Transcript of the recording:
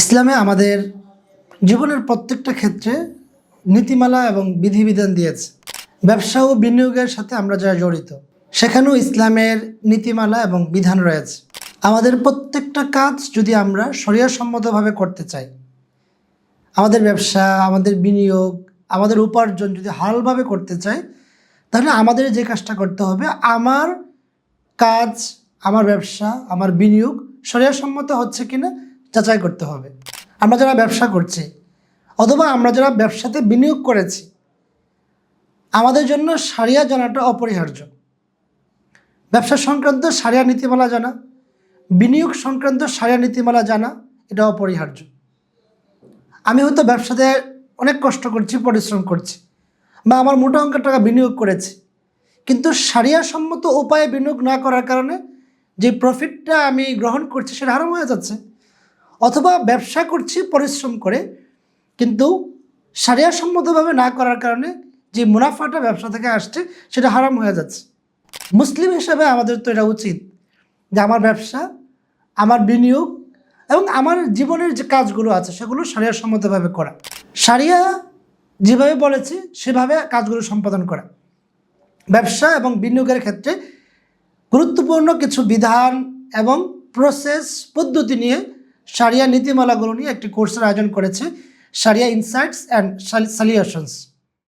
ইসলামে আমাদের জীবনের প্রত্যেকটা ক্ষেত্রে নীতিমালা এবং বিধিবিধান দিয়েছে। ব্যবসা ও বিনিয়োগের সাথে আমরা যারা জড়িত, সেখানেও ইসলামের নীতিমালা এবং বিধান রয়েছে। আমাদের প্রত্যেকটা কাজ যদি আমরা সম্মতভাবে করতে চাই, আমাদের ব্যবসা, আমাদের বিনিয়োগ, আমাদের উপার্জন যদি হালভাবে করতে চাই, তাহলে আমাদের যে কাজটা করতে হবে, আমার কাজ, আমার ব্যবসা, আমার বিনিয়োগ সম্মত হচ্ছে কিনা যাচাই করতে হবে। আমরা যারা ব্যবসা করছি অথবা আমরা যারা ব্যবসাতে বিনিয়োগ করেছি, আমাদের জন্য সারিয়া জানাটা অপরিহার্য। ব্যবসা সংক্রান্ত সারিয়া নীতিমালা জানা, বিনিয়োগ সংক্রান্ত সারিয়া নীতিমালা জানা, এটা অপরিহার্য। আমি হয়তো ব্যবসাতে অনেক কষ্ট করছি, পরিশ্রম করছি বা আমার মোটা অঙ্কের টাকা বিনিয়োগ করেছি, কিন্তু সম্মত উপায়ে বিনিয়োগ না করার কারণে যে প্রফিটটা আমি গ্রহণ করছি সেটা হারাম হয়ে যাচ্ছে। অথবা ব্যবসা করছি, পরিশ্রম করে, কিন্তু সম্মতভাবে না করার কারণে যে মুনাফাটা ব্যবসা থেকে আসছে, সেটা হারাম হয়ে যাচ্ছে। মুসলিম হিসাবে আমাদের তো এটা উচিত যে আমার ব্যবসা, আমার বিনিয়োগ এবং আমার জীবনের যে কাজগুলো আছে, সেগুলো সম্মতভাবে করা। সারিয়া যেভাবে বলেছে, সেভাবে কাজগুলো সম্পাদন করা। ব্যবসা এবং বিনিয়োগের ক্ষেত্রে গুরুত্বপূর্ণ কিছু বিধান এবং প্রসেস পদ্ধতি নিয়ে সারিয়া নীতিমালাগুলো নিয়ে একটি কোর্সের আয়োজন করেছে সারিয়া ইনসাইটস অ্যান্ড সলিউশনস